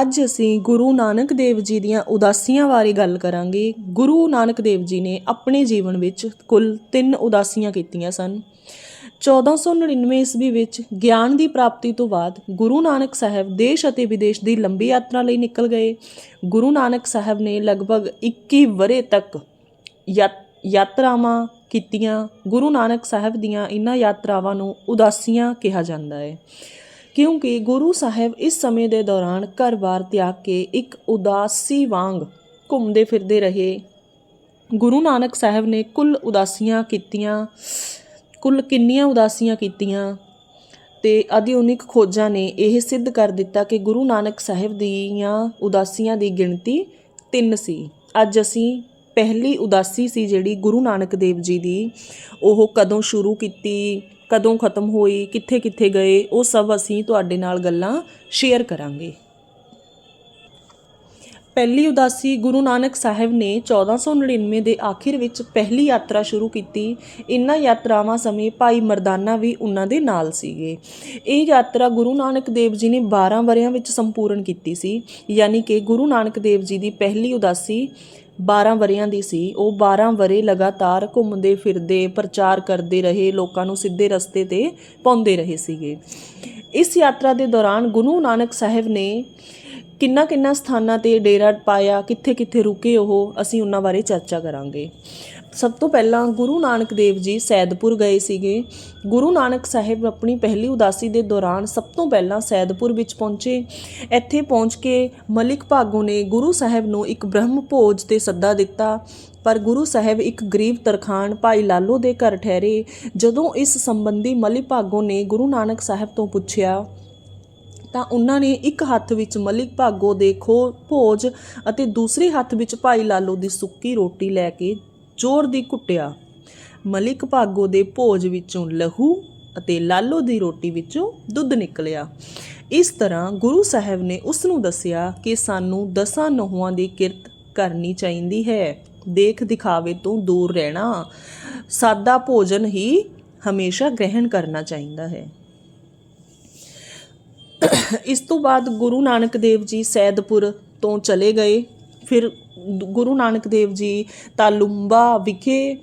ਅੱਜ ਅਸੀਂ ਗੁਰੂ ਨਾਨਕ ਦੇਵ ਜੀ ਦੀਆਂ ਉਦਾਸੀਆਂ ਬਾਰੇ ਗੱਲ ਕਰਾਂਗੇ। ਗੁਰੂ ਨਾਨਕ ਦੇਵ ਜੀ ਨੇ ਆਪਣੇ ਜੀਵਨ ਵਿੱਚ ਕੁੱਲ 3 ਉਦਾਸੀਆਂ ਕੀਤੀਆਂ ਸਨ। 1499 ਈਸਵੀ ਵਿੱਚ ਗਿਆਨ ਦੀ ਪ੍ਰਾਪਤੀ ਤੋਂ ਬਾਅਦ ਗੁਰੂ ਨਾਨਕ ਸਾਹਿਬ ਦੇਸ਼ ਅਤੇ ਵਿਦੇਸ਼ ਦੀ ਲੰਬੀ ਯਾਤਰਾ ਲਈ ਨਿਕਲ ਗਏ। ਗੁਰੂ ਨਾਨਕ ਸਾਹਿਬ ਨੇ ਲਗਭਗ 21 ਵਰੇ ਤੱਕ ਯਾ- ਯਾਤਰਾਵਾਂ ਕੀਤੀਆਂ। ਗੁਰੂ ਨਾਨਕ ਸਾਹਿਬ ਦੀਆਂ ਇਹਨਾਂ ਯਾਤਰਾਵਾਂ ਨੂੰ ਉਦਾਸੀਆਂ ਕਿਹਾ ਜਾਂਦਾ ਹੈ। ਕਿਉਂਕਿ ਗੁਰੂ ਸਾਹਿਬ ਇਸ ਸਮੇਂ ਦੇ ਦੌਰਾਨ ਘਰ-ਬਾਰ ਤਿਆਗ ਕੇ ਇੱਕ ਉਦਾਸੀ ਵਾਂਗ ਘੁੰਮਦੇ ਫਿਰਦੇ ਰਹੇ। ਗੁਰੂ ਨਾਨਕ ਸਾਹਿਬ ਨੇ ਕੁੱਲ ਉਦਾਸੀਆਂ ਕੀਤੀਆਂ, ਕੁੱਲ ਕਿੰਨੀਆਂ ਉਦਾਸੀਆਂ ਕੀਤੀਆਂ? ਤੇ ਆਧੁਨਿਕ ਖੋਜਾਂ ਨੇ ਇਹ ਸਿੱਧ ਕਰ ਦਿੱਤਾ ਕਿ ਗੁਰੂ ਨਾਨਕ ਸਾਹਿਬ ਦੀਆਂ ਉਦਾਸੀਆਂ ਦੀ ਗਿਣਤੀ 3 ਸੀ। ਅੱਜ ਅਸੀਂ ਪਹਿਲੀ ਉਦਾਸੀ ਸੀ ਜਿਹੜੀ ਗੁਰੂ ਨਾਨਕ ਦੇਵ ਜੀ ਦੀ। ਉਹ ਕਦੋਂ ਸ਼ੁਰੂ ਕੀਤੀ? ਕਦੋਂ ਖਤਮ ਹੋਈ, ਕਿੱਥੇ ਕਿੱਥੇ ਗਏ, ਉਹ ਸਭ ਅਸੀਂ ਤੁਹਾਡੇ ਨਾਲ ਗੱਲਾਂ ਸ਼ੇਅਰ ਕਰਾਂਗੇ। ਪਹਿਲੀ ਉਦਾਸੀ ਗੁਰੂ ਨਾਨਕ ਸਾਹਿਬ ਨੇ 1499 ਦੇ ਆਖਿਰ ਵਿੱਚ ਪਹਿਲੀ ਯਾਤਰਾ ਸ਼ੁਰੂ ਕੀਤੀ। ਇਨ੍ਹਾਂ ਯਾਤਰਾਵਾਂ ਸਮੇਂ ਭਾਈ ਮਰਦਾਨਾ ਵੀ ਉਹਨਾਂ ਦੇ ਨਾਲ ਸੀਗੇ। ਇਹ ਯਾਤਰਾ ਗੁਰੂ ਨਾਨਕ ਦੇਵ ਜੀ ਨੇ 12 ਵਰਿਆਂ ਵਿੱਚ ਸੰਪੂਰਨ ਕੀਤੀ ਸੀ। ਯਾਨੀ ਕਿ ਗੁਰੂ ਨਾਨਕ ਦੇਵ ਜੀ ਦੀ ਪਹਿਲੀ ਉਦਾਸੀ 12 ਵਰਿਆਂ ਦੀ ਸੀ। ਉਹ 12 ਵਰੇ ਲਗਾਤਾਰ ਘੁੰਮਦੇ ਫਿਰਦੇ, ਪ੍ਰਚਾਰ ਕਰਦੇ ਰਹੇ, ਲੋਕਾਂ ਨੂੰ ਸਿੱਧੇ ਰਸਤੇ ਤੇ ਪਾਉਂਦੇ ਰਹੇ ਸੀਗੇ। ਇਸ ਯਾਤਰਾ ਦੇ ਦੌਰਾਨ ਗੁਰੂ ਨਾਨਕ ਸਾਹਿਬ ਨੇ ਕਿੰਨਾ ਕਿੰਨਾ ਸਥਾਨਾਂ ਤੇ ਡੇਰਾ ਪਾਇਆ, ਕਿੱਥੇ ਕਿੱਥੇ ਰੁਕੇ ਉਹ, ਅਸੀਂ ਉਹਨਾਂ ਬਾਰੇ ਚਰਚਾ ਕਰਾਂਗੇ। ਸਭ ਤੋਂ ਪਹਿਲਾਂ ਗੁਰੂ ਨਾਨਕ ਦੇਵ ਜੀ ਸੈਦਪੁਰ ਗਏ ਸੀਗੇ। ਗੁਰੂ ਨਾਨਕ ਸਾਹਿਬ ਆਪਣੀ ਪਹਿਲੀ ਉਦਾਸੀ ਦੇ ਦੌਰਾਨ ਸਭ ਤੋਂ ਪਹਿਲਾਂ ਸੈਦਪੁਰ ਵਿੱਚ ਪਹੁੰਚੇ। ਇੱਥੇ ਪਹੁੰਚ ਕੇ ਮਲਿਕ ਭਾਗੋ ਨੇ ਗੁਰੂ ਸਾਹਿਬ ਨੂੰ ਇੱਕ ਬ੍ਰਹਮ ਭੋਜ ਤੇ ਸੱਦਾ ਦਿੱਤਾ। ਪਰ ਗੁਰੂ ਸਾਹਿਬ ਇੱਕ ਗਰੀਬ ਤਰਖਾਣ ਭਾਈ ਲਾਲੋ ਦੇ ਘਰ ਠਹਿਰੇ। ਜਦੋਂ ਇਸ ਸੰਬੰਧੀ ਮਲਿਕ ਭਾਗੋ ਨੇ ਗੁਰੂ ਨਾਨਕ ਸਾਹਿਬ ਤੋਂ ਪੁੱਛਿਆ, ਤਾਂ ਉਹਨਾਂ ਨੇ ਇੱਕ ਹੱਥ ਵਿੱਚ ਮਲਿਕ ਭਾਗੋ ਦੇ ਖੋ ਭੋਜ ਅਤੇ ਦੂਸਰੇ ਹੱਥ ਵਿੱਚ ਭਾਈ ਲਾਲੋ ਦੀ ਸੁੱਕੀ ਰੋਟੀ ਲੈ ਕੇ ਜ਼ੋਰ ਦੀ ਕੁੱਟਿਆ। ਮਲਿਕ ਭਾਗੋ ਦੇ ਭੋਜ ਵਿੱਚੋਂ ਲਹੂ ਅਤੇ ਲਾਲੋ ਦੀ ਰੋਟੀ ਵਿੱਚੋਂ ਦੁੱਧ ਨਿਕਲਿਆ। ਇਸ ਤਰ੍ਹਾਂ ਗੁਰੂ ਸਾਹਿਬ ਨੇ ਉਸ ਨੂੰ ਦੱਸਿਆ ਕਿ ਸਾਨੂੰ ਦਸਾਂ ਨਹੁਆਂ ਦੀ ਕਿਰਤ ਕਰਨੀ ਚਾਹੀਦੀ ਹੈ। ਦੇਖ ਦਿਖਾਵੇ ਤੋਂ ਦੂਰ ਰਹਿਣਾ। ਸਾਦਾ ਭੋਜਨ ਹੀ ਹਮੇਸ਼ਾ ਗ੍ਰਹਿਣ ਕਰਨਾ ਚਾਹੀਦਾ ਹੈ। ਇਸ ਤੋਂ ਬਾਅਦ ਗੁਰੂ ਨਾਨਕ ਦੇਵ ਜੀ ਸੈਦਪੁਰ ਤੋਂ ਚਲੇ ਗਏ। ਫਿਰ ਗੁਰੂ ਨਾਨਕ ਦੇਵ ਜੀ ਤਾਲੁੰਬਾ ਵਿਖੇ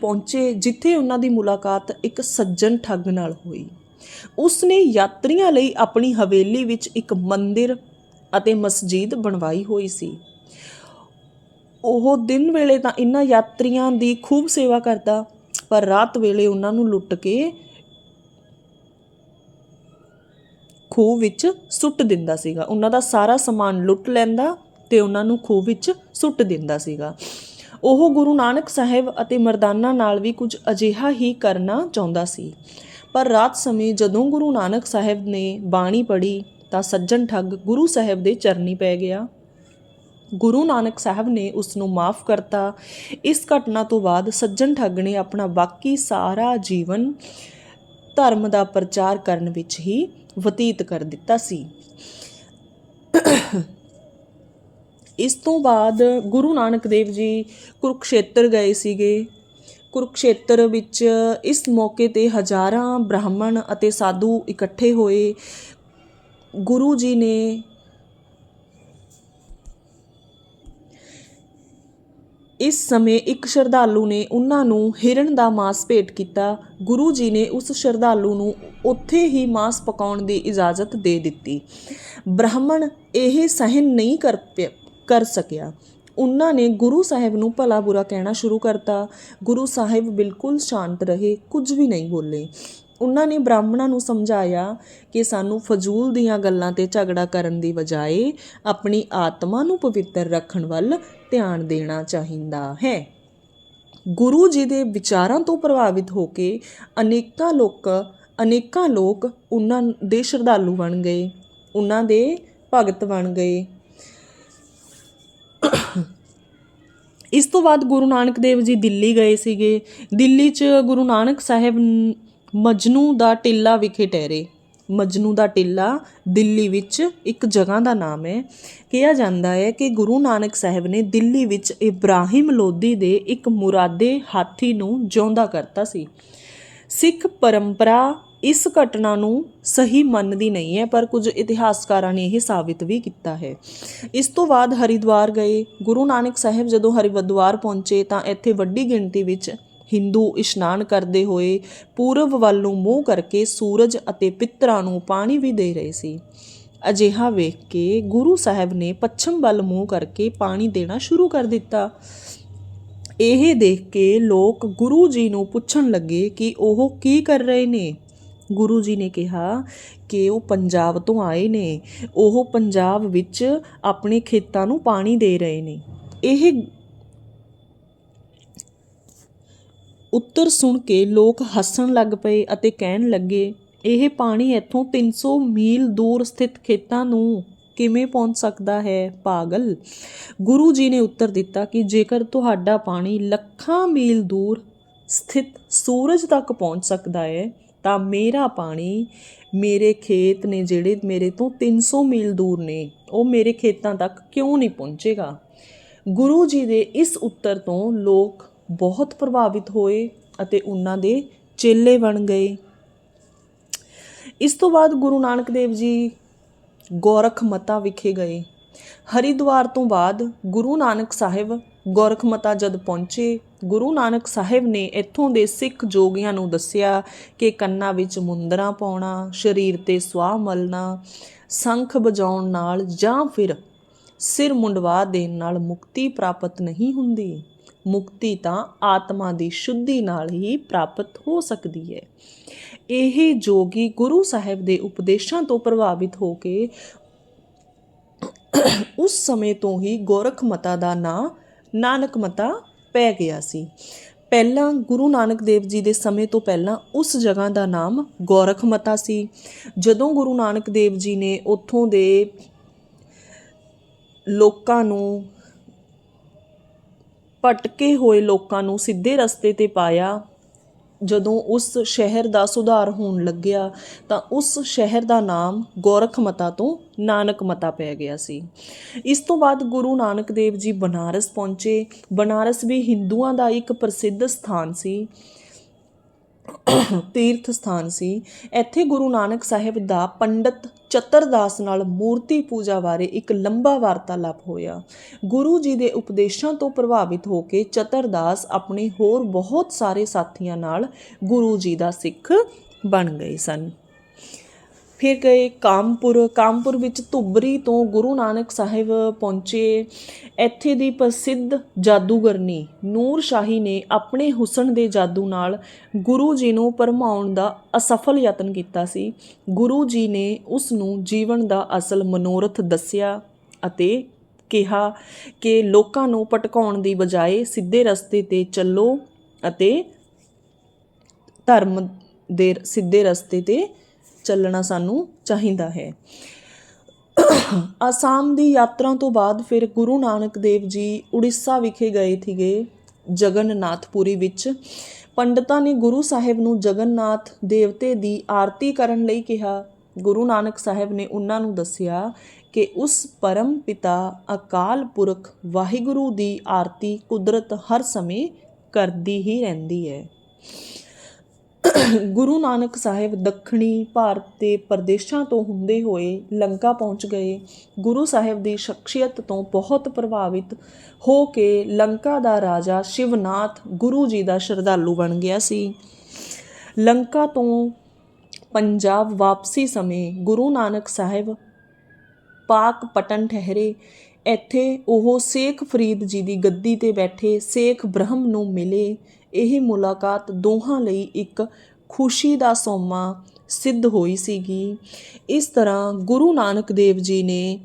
ਪਹੁੰਚੇ, ਜਿੱਥੇ ਉਹਨਾਂ ਦੀ ਮੁਲਾਕਾਤ ਇੱਕ ਸੱਜਣ ਠੱਗ ਨਾਲ ਹੋਈ। ਉਸ ਨੇ ਯਾਤਰੀਆਂ ਲਈ ਆਪਣੀ ਹਵੇਲੀ ਵਿੱਚ ਇੱਕ ਮੰਦਿਰ ਅਤੇ ਮਸਜਿਦ ਬਣਵਾਈ ਹੋਈ ਸੀ। ਉਹ ਦਿਨ ਵੇਲੇ ਤਾਂ ਇਹਨਾਂ ਯਾਤਰੀਆਂ ਦੀ ਖੂਬ ਸੇਵਾ ਕਰਦਾ, ਪਰ ਰਾਤ ਵੇਲੇ ਉਹਨਾਂ ਨੂੰ ਲੁੱਟ ਕੇ ਖੂਹ ਵਿੱਚ ਸੁੱਟ ਦਿੰਦਾ ਸੀਗਾ। ਉਹਨਾਂ ਦਾ ਸਾਰਾ ਸਮਾਨ ਲੁੱਟ ਲੈਂਦਾ ਤੇ ਉਹਨਾਂ ਨੂੰ ਖੂਹ ਵਿੱਚ ਸੁੱਟ ਦਿੰਦਾ ਸੀਗਾ। ਉਹ ਗੁਰੂ ਨਾਨਕ ਸਾਹਿਬ ਅਤੇ ਮਰਦਾਨਾ ਨਾਲ ਵੀ ਕੁਝ ਅਜਿਹਾ ਹੀ ਕਰਨਾ ਚਾਹੁੰਦਾ ਸੀ। ਪਰ ਰਾਤ ਸਮੇਂ ਜਦੋਂ ਗੁਰੂ ਨਾਨਕ ਸਾਹਿਬ ਨੇ ਬਾਣੀ ਪੜ੍ਹੀ ਤਾਂ ਸੱਜਣ ਠੱਗ ਗੁਰੂ ਸਾਹਿਬ ਦੇ ਚਰਨੀ ਪੈ ਗਿਆ। ਗੁਰੂ ਨਾਨਕ ਸਾਹਿਬ ਨੇ ਉਸ ਨੂੰ ਮਾਫ ਕਰਤਾ। ਇਸ ਘਟਨਾ ਤੋਂ ਬਾਅਦ ਸੱਜਣ ਠੱਗ ਨੇ ਆਪਣਾ ਬਾਕੀ ਸਾਰਾ ਜੀਵਨ ਧਰਮ ਦਾ ਪ੍ਰਚਾਰ ਕਰਨ ਵਿੱਚ ਹੀ ਬਤੀਤ ਕਰ ਦਿੱਤਾ ਸੀ। ਇਸ ਤੋਂ ਬਾਅਦ ਗੁਰੂ ਨਾਨਕ ਦੇਵ ਜੀ ਕੁਰੂਕਸ਼ੇਤਰ ਗਏ ਸੀਗੇ। ਕੁਰੂਕਸ਼ੇਤਰ ਵਿੱਚ ਇਸ ਮੌਕੇ ਤੇ ਹਜ਼ਾਰਾਂ ਬ੍ਰਾਹਮਣ ਅਤੇ ਸਾਧੂ ਇਕੱਠੇ ਹੋਏ। ਗੁਰੂ ਜੀ ਨੇ ਇਸ ਸਮੇਂ ਇੱਕ ਸ਼ਰਧਾਲੂ ਨੇ ਉਹਨਾਂ ਨੂੰ ਹਿਰਣ ਦਾ ਮਾਸ ਭੇਟ ਕੀਤਾ। ਗੁਰੂ ਜੀ ਨੇ ਉਸ ਸ਼ਰਧਾਲੂ ਨੂੰ ਉੱਥੇ ਹੀ ਮਾਸ ਪਕਾਉਣ ਦੀ ਇਜਾਜ਼ਤ ਦੇ ਦਿੱਤੀ। ਬ੍ਰਾਹਮਣ ਇਹ ਸਹਿਨ ਨਹੀਂ ਕਰ ਪਿਆ- ਕਰ ਸਕਿਆ। ਉਹਨਾਂ ਨੇ ਗੁਰੂ ਸਾਹਿਬ ਨੂੰ ਭਲਾ ਬੁਰਾ ਕਹਿਣਾ ਸ਼ੁਰੂ ਕਰਤਾ। ਗੁਰੂ ਸਾਹਿਬ ਬਿਲਕੁਲ ਸ਼ਾਂਤ ਰਹੇ, ਕੁਝ ਵੀ ਨਹੀਂ ਬੋਲੇ। ਉਹਨਾਂ ਨੇ ਬ੍ਰਾਹਮਣਾਂ ਨੂੰ ਸਮਝਾਇਆ ਕਿ ਸਾਨੂੰ ਫਜ਼ੂਲ ਦੀਆਂ ਗੱਲਾਂ ਤੇ ਝਗੜਾ ਕਰਨ ਦੀ ਬਜਾਏ ਆਪਣੀ ਆਤਮਾ ਨੂੰ ਪਵਿੱਤਰ ਰੱਖਣ ਵੱਲ ਧਿਆਨ ਦੇਣਾ ਚਾਹੀਦਾ ਹੈ। ਗੁਰੂ ਜੀ ਦੇ ਵਿਚਾਰਾਂ ਤੋਂ ਪ੍ਰਭਾਵਿਤ ਹੋ ਕੇ ਅਨੇਕਾਂ ਲੋਕ ਅਨੇਕਾਂ ਲੋਕ ਉਹਨਾਂ ਦੇ ਸ਼ਰਧਾਲੂ ਬਣ ਗਏ, ਉਹਨਾਂ ਦੇ ਭਗਤ ਬਣ ਗਏ। ਇਸ ਤੋਂ ਬਾਅਦ ਗੁਰੂ ਨਾਨਕ ਦੇਵ ਜੀ ਦਿੱਲੀ ਗਏ ਸੀਗੇ। ਦਿੱਲੀ 'ਚ ਗੁਰੂ ਨਾਨਕ ਸਾਹਿਬ ਮਜਨੂੰ ਦਾ ਟਿੱਲਾ ਵਿਖੇ ਠਹਿਰੇ। ਮਜਨੂੰ ਦਾ ਟਿੱਲਾ ਦਿੱਲੀ ਵਿੱਚ ਇੱਕ ਜਗ੍ਹਾ ਦਾ ਨਾਮ ਹੈ। ਕਿਹਾ ਜਾਂਦਾ ਹੈ ਕਿ ਗੁਰੂ ਨਾਨਕ ਸਾਹਿਬ ਨੇ ਦਿੱਲੀ ਵਿੱਚ ਇਬਰਾਹਿਮ ਲੋਧੀ ਦੇ ਇੱਕ ਮੁਰਾਦੇ ਹਾਥੀ ਨੂੰ ਜਿਉਂਦਾ ਕਰਤਾ ਸੀ। ਸਿੱਖ ਪਰੰਪਰਾ ਇਸ ਘਟਨਾ ਨੂੰ ਸਹੀ ਮੰਨਦੀ ਨਹੀਂ ਹੈ, ਪਰ ਕੁਝ ਇਤਿਹਾਸਕਾਰਾਂ ਨੇ ਇਹ ਸਾਬਿਤ ਵੀ ਕੀਤਾ ਹੈ। ਇਸ ਤੋਂ ਬਾਅਦ ਹਰਿਦੁਆਰ ਗਏ। ਗੁਰੂ ਨਾਨਕ ਸਾਹਿਬ ਜਦੋਂ ਹਰਿਦੁਆਰ ਪਹੁੰਚੇ ਤਾਂ ਇੱਥੇ ਵੱਡੀ ਗਿਣਤੀ ਵਿੱਚ ਹਿੰਦੂ ਇਸ਼ਨਾਨ ਕਰਦੇ ਹੋਏ ਪੂਰਬ ਵੱਲ ਨੂੰ ਮੂੰਹ ਕਰਕੇ ਸੂਰਜ ਅਤੇ ਪਿੱਤਰਾਂ ਨੂੰ ਪਾਣੀ ਵੀ ਦੇ ਰਹੇ ਸੀ। ਅਜਿਹਾ ਵੇਖ ਕੇ ਗੁਰੂ ਸਾਹਿਬ ਨੇ ਪੱਛਮ ਵੱਲ ਮੂੰਹ ਕਰਕੇ ਪਾਣੀ ਦੇਣਾ ਸ਼ੁਰੂ ਕਰ ਦਿੱਤਾ। ਇਹ ਦੇਖ ਕੇ ਲੋਕ ਗੁਰੂ ਜੀ ਨੂੰ ਪੁੱਛਣ ਲੱਗੇ ਕਿ ਉਹ ਕੀ ਕਰ ਰਹੇ ਨੇ। ਗੁਰੂ ਜੀ ਨੇ ਕਿਹਾ ਕਿ ਉਹ ਪੰਜਾਬ ਤੋਂ ਆਏ ਨੇ। ਉਹ ਪੰਜਾਬ ਵਿੱਚ ਆਪਣੇ ਖੇਤਾਂ ਨੂੰ ਪਾਣੀ ਦੇ ਰਹੇ ਨੇ। ਇਹ ਉੱਤਰ ਸੁਣ ਕੇ ਲੋਕ ਹੱਸਣ ਲੱਗ ਪਏ ਅਤੇ ਕਹਿਣ ਲੱਗੇ, ਇਹ ਪਾਣੀ ਇੱਥੋਂ 300 ਮੀਲ ਦੂਰ ਸਥਿਤ ਖੇਤਾਂ ਨੂੰ ਕਿਵੇਂ ਪਹੁੰਚ ਸਕਦਾ ਹੈ, ਪਾਗਲ? ਗੁਰੂ ਜੀ ਨੇ ਉੱਤਰ ਦਿੱਤਾ ਕਿ ਜੇਕਰ ਤੁਹਾਡਾ ਪਾਣੀ ਲੱਖਾਂ ਮੀਲ ਦੂਰ ਸਥਿਤ ਸੂਰਜ ਤੱਕ ਪਹੁੰਚ ਸਕਦਾ ਹੈ, ਤਾਂ ਮੇਰਾ ਪਾਣੀ ਮੇਰੇ ਖੇਤ ਨੇ ਜਿਹੜੇ ਮੇਰੇ ਤੋਂ 300 ਮੀਲ ਦੂਰ ਨੇ, ਉਹ ਮੇਰੇ ਖੇਤਾਂ ਤੱਕ ਕਿਉਂ ਨਹੀਂ ਪਹੁੰਚੇਗਾ? ਗੁਰੂ ਜੀ ਦੇ ਇਸ ਉੱਤਰ ਤੋਂ ਲੋਕ ਬਹੁਤ ਪ੍ਰਭਾਵਿਤ ਹੋਏ ਅਤੇ ਉਹਨਾਂ ਦੇ ਚੇਲੇ ਬਣ ਗਏ। ਇਸ ਤੋਂ ਬਾਅਦ ਗੁਰੂ ਨਾਨਕ ਦੇਵ ਜੀ ਗੋਰਖਮਤਾ ਵਿਖੇ ਗਏ। ਹਰਿਦੁਆਰ ਤੋਂ ਬਾਅਦ ਗੁਰੂ ਨਾਨਕ ਸਾਹਿਬ ਗੋਰਖਮਤਾ ਜਦ ਪਹੁੰਚੇ, ਗੁਰੂ ਨਾਨਕ ਸਾਹਿਬ ਨੇ ਇੱਥੋਂ ਦੇ ਸਿੱਖ ਜੋਗੀਆਂ ਨੂੰ ਦੱਸਿਆ ਕਿ ਕੰਨਾਂ ਵਿੱਚ ਮੁੰਦਰਾਂ ਪਾਉਣਾ, ਸਰੀਰ ਤੇ ਸਵਾਹ ਮਲਣਾ, ਸ਼ੰਖ ਵਜਾਉਣ ਨਾਲ ਜਾਂ ਫਿਰ ਸਿਰ ਮੁੰਡਵਾ ਦੇਣ ਨਾਲ ਮੁਕਤੀ ਪ੍ਰਾਪਤ ਨਹੀਂ ਹੁੰਦੀ। ਮੁਕਤੀ ਤਾਂ ਆਤਮਾ ਦੀ ਸ਼ੁੱਧੀ ਨਾਲ ਹੀ ਪ੍ਰਾਪਤ ਹੋ ਸਕਦੀ ਹੈ। ਇਹ ਜੋਗੀ ਗੁਰੂ ਸਾਹਿਬ ਦੇ ਉਪਦੇਸ਼ਾਂ ਤੋਂ ਪ੍ਰਭਾਵਿਤ ਹੋ ਕੇ ਉਸ ਸਮੇਂ ਤੋਂ ਹੀ ਗੋਰਖ ਮਤਾ ਦਾ ਨਾਂ ਨਾਨਕ ਮਤਾ ਪੈ ਗਿਆ ਸੀ। ਪਹਿਲਾਂ ਗੁਰੂ ਨਾਨਕ ਦੇਵ ਜੀ ਦੇ ਸਮੇਂ ਤੋਂ ਪਹਿਲਾਂ ਉਸ ਜਗ੍ਹਾ ਦਾ ਨਾਮ ਗੋਰਖ ਮਤਾ ਸੀ। ਜਦੋਂ ਗੁਰੂ ਨਾਨਕ ਦੇਵ ਜੀ ਨੇ ਉੱਥੋਂ ਦੇ ਲੋਕਾਂ ਨੂੰ ਭਟਕੇ ਹੋਏ ਲੋਕਾਂ ਨੂੰ ਸਿੱਧੇ ਰਸਤੇ ਤੇ ਪਾਇਆ, ਜਦੋਂ ਉਸ ਸ਼ਹਿਰ ਦਾ ਸੁਧਾਰ ਹੋਣ ਲੱਗਿਆ, ਤਾਂ ਉਸ ਸ਼ਹਿਰ ਦਾ ਨਾਮ ਗੋਰਖ ਮਤਾ ਤੋਂ ਨਾਨਕ ਮਤਾ ਪੈ ਗਿਆ ਸੀ। ਇਸ ਤੋਂ ਬਾਅਦ ਗੁਰੂ ਨਾਨਕ ਦੇਵ ਜੀ ਬਨਾਰਸ ਪਹੁੰਚੇ। ਬਨਾਰਸ ਵੀ ਹਿੰਦੂਆਂ ਦਾ ਇੱਕ ਪ੍ਰਸਿੱਧ ਸਥਾਨ ਸੀ, ਤੀਰਥ ਸਥਾਨ ਸੀ। ਇੱਥੇ ਗੁਰੂ ਨਾਨਕ ਸਾਹਿਬ ਦਾ ਪੰਡਤ ਚਤਰਦਾਸ ਨਾਲ ਮੂਰਤੀ ਪੂਜਾ ਬਾਰੇ ਇੱਕ ਲੰਬਾ ਵਾਰਤਾਲਾਪ ਹੋਇਆ। ਗੁਰੂ ਜੀ ਦੇ ਉਪਦੇਸ਼ਾਂ ਤੋਂ ਪ੍ਰਭਾਵਿਤ ਹੋ ਕੇ ਚਤਰਦਾਸ ਆਪਣੇ ਹੋਰ ਬਹੁਤ ਸਾਰੇ ਸਾਥੀਆਂ ਨਾਲ ਗੁਰੂ ਜੀ ਦਾ ਸਿੱਖ ਬਣ ਗਏ ਸਨ। ਫਿਰ ਗਏ ਕਾਮਪੁਰ। ਕਾਮਪੁਰ ਵਿੱਚ ਧੁਬਰੀ ਤੋਂ ਗੁਰੂ ਨਾਨਕ ਸਾਹਿਬ ਪਹੁੰਚੇ। ਇੱਥੇ ਦੀ ਪ੍ਰਸਿੱਧ ਜਾਦੂਗਰਨੀ ਨੂਰ ਸ਼ਾਹੀ ਨੇ ਆਪਣੇ ਹੁਸਨ ਦੇ ਜਾਦੂ ਨਾਲ ਗੁਰੂ ਜੀ ਨੂੰ ਪਰਮਾਉਣ ਦਾ ਅਸਫਲ ਯਤਨ ਕੀਤਾ ਸੀ। ਗੁਰੂ ਜੀ ਨੇ ਉਸ ਨੂੰ ਜੀਵਨ ਦਾ ਅਸਲ ਮਨੋਰਥ ਦੱਸਿਆ ਅਤੇ ਕਿਹਾ ਕਿ ਲੋਕਾਂ ਨੂੰ ਭਟਕਾਉਣ ਦੀ ਬਜਾਏ ਸਿੱਧੇ ਰਸਤੇ ਤੇ ਚੱਲੋ ਅਤੇ ਧਰਮ ਦੇ ਸਿੱਧੇ ਰਸਤੇ ਤੇ ਚੱਲਣਾ ਸਾਨੂੰ ਚਾਹੀਦਾ ਹੈ। ਆਸਾਮ ਦੀ ਯਾਤਰਾ ਤੋਂ ਬਾਅਦ ਫਿਰ ਗੁਰੂ ਨਾਨਕ ਦੇਵ ਜੀ ਉੜੀਸਾ ਵਿਖੇ ਗਏ ਥੀਗੇ ਜਗਨਨਾਥਪੁਰੀ ਵਿੱਚ। ਪੰਡਤਾਂ ਨੇ ਗੁਰੂ ਸਾਹਿਬ ਨੂੰ ਜਗਨਨਾਥ ਦੇਵਤੇ ਦੀ ਆਰਤੀ ਕਰਨ ਲਈ ਕਿਹਾ। ਗੁਰੂ ਨਾਨਕ ਸਾਹਿਬ ਨੇ ਉਹਨਾਂ ਨੂੰ ਦੱਸਿਆ ਕਿ ਉਸ ਪਰਮ ਪਿਤਾ ਅਕਾਲ ਪੁਰਖ ਵਾਹਿਗੁਰੂ ਦੀ ਆਰਤੀ ਕੁਦਰਤ ਹਰ ਸਮੇਂ ਕਰਦੀ ਹੀ ਰਹਿੰਦੀ ਹੈ। ਗੁਰੂ ਨਾਨਕ ਸਾਹਿਬ ਦੱਖਣੀ ਭਾਰਤ ਦੇ ਪ੍ਰਦੇਸ਼ਾਂ ਤੋਂ ਹੁੰਦੇ ਹੋਏ ਲੰਕਾ ਪਹੁੰਚ ਗਏ। ਗੁਰੂ ਸਾਹਿਬ ਦੀ ਸ਼ਖਸੀਅਤ ਤੋਂ ਬਹੁਤ ਪ੍ਰਭਾਵਿਤ ਹੋ ਕੇ ਲੰਕਾ ਦਾ ਰਾਜਾ ਸ਼ਿਵਨਾਥ ਗੁਰੂ ਜੀ ਦਾ ਸ਼ਰਧਾਲੂ ਬਣ ਗਿਆ ਸੀ। ਲੰਕਾ ਤੋਂ ਪੰਜਾਬ ਵਾਪਸੀ ਸਮੇਂ ਗੁਰੂ ਨਾਨਕ ਸਾਹਿਬ ਪਾਕ ਪਟਨ ਠਹਿਰੇ। ਇੱਥੇ ਉਹ ਸੇਖ ਫਰੀਦ ਜੀ ਦੀ ਗੱਦੀ ਤੇ ਬੈਠੇ ਸੇਖ ਬ੍ਰਹਮ ਨੂੰ ਮਿਲੇ। ਇਹ ਮੁਲਾਕਾਤ ਦੋਹਾਂ ਲਈ ਇੱਕ ਖੁਸ਼ੀ ਦਾ ਸੋਮਾ ਸਿੱਧ ਹੋਈ ਸੀਗੀ। ਇਸ ਤਰ੍ਹਾਂ ਗੁਰੂ ਨਾਨਕ ਦੇਵ ਜੀ ਨੇ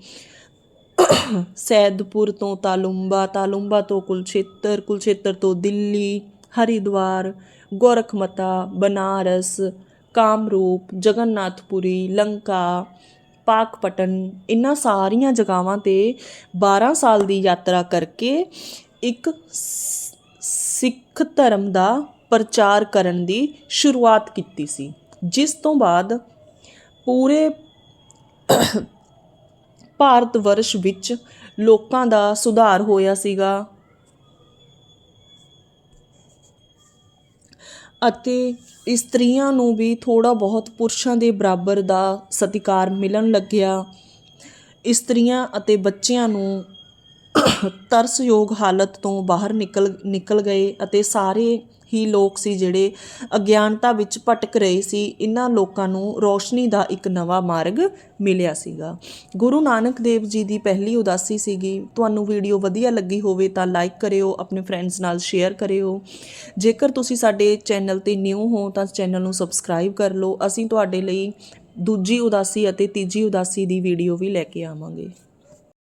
ਸੈਦਪੁਰ ਤੋਂ ਤਾਲੁੰਬਾ ਤਾਲੁੰਬਾ ਤੋਂ ਕੁਲਛੇਤਰ ਕੁਲਛੇਤਰ ਤੋਂ ਦਿੱਲੀ, ਹਰਿਦੁਆਰ, ਗੋਰਖਮਤਾ, ਬਨਾਰਸ, ਕਾਮਰੂਪ, ਜਗਨਨਾਥਪੁਰੀ, ਲੰਕਾ, ਪਾਕਪਟਨ ਇਹਨਾਂ ਸਾਰੀਆਂ ਜਗ੍ਹਾਵਾਂ ਤੇ 12 ਸਾਲ ਦੀ ਯਾਤਰਾ ਕਰਕੇ ਇੱਕ ਸ- ਸਿੱਖ ਧਰਮ ਦਾ ਪ੍ਰਚਾਰ ਕਰਨ ਦੀ ਸ਼ੁਰੂਆਤ ਕੀਤੀ ਸੀ। ਜਿਸ ਤੋਂ ਬਾਅਦ ਪੂਰੇ ਭਾਰਤ ਵਰਸ਼ ਵਿੱਚ ਲੋਕਾਂ ਦਾ ਸੁਧਾਰ ਹੋਇਆ ਸੀਗਾ ਅਤੇ ਇਸਤਰੀਆਂ ਨੂੰ ਵੀ ਥੋੜਾ ਬਹੁਤ ਪੁਰਸ਼ਾਂ ਦੇ ਬਰਾਬਰ ਦਾ ਸਤਿਕਾਰ ਮਿਲਣ ਲੱਗਿਆ। ਇਸਤਰੀਆਂ ਅਤੇ ਬੱਚਿਆਂ ਨੂੰ ਤਰਸਯੋਗ ਹਾਲਤ ਤੋਂ ਬਾਹਰ ਨਿਕਲ ਨਿਕਲ ਗਏ ਅਤੇ ਸਾਰੇ ਹੀ ਲੋਕ ਸੀ ਜਿਹੜੇ ਅਗਿਆਨਤਾ ਵਿੱਚ ਭਟਕ ਰਹੇ ਸੀ ਇਹਨਾਂ ਲੋਕਾਂ ਨੂੰ ਰੋਸ਼ਨੀ ਦਾ ਇੱਕ ਨਵਾਂ ਮਾਰਗ ਮਿਲਿਆ ਸੀਗਾ। ਗੁਰੂ ਨਾਨਕ ਦੇਵ ਜੀ ਦੀ ਪਹਿਲੀ ਉਦਾਸੀ ਸੀਗੀ, ਤੁਹਾਨੂੰ ਵੀਡੀਓ ਵਧੀਆ ਲੱਗੀ ਹੋਵੇ ਤਾਂ ਲਾਈਕ ਕਰਿਓ, ਆਪਣੇ ਫਰੈਂਡਸ ਨਾਲ ਸ਼ੇਅਰ ਕਰਿਓ। ਜੇਕਰ ਤੁਸੀਂ ਸਾਡੇ ਚੈਨਲ ਤੇ ਨਿਊ ਹੋ ਤਾਂ ਚੈਨਲ ਨੂੰ ਸਬਸਕ੍ਰਾਈਬ ਕਰ ਲਓ। ਅਸੀਂ ਤੁਹਾਡੇ ਲਈ ਦੂਜੀ ਉਦਾਸੀ ਅਤੇ ਤੀਜੀ ਉਦਾਸੀ ਦੀ ਵੀਡੀਓ ਵੀ ਲੈ ਕੇ ਆਵਾਂਗੇ।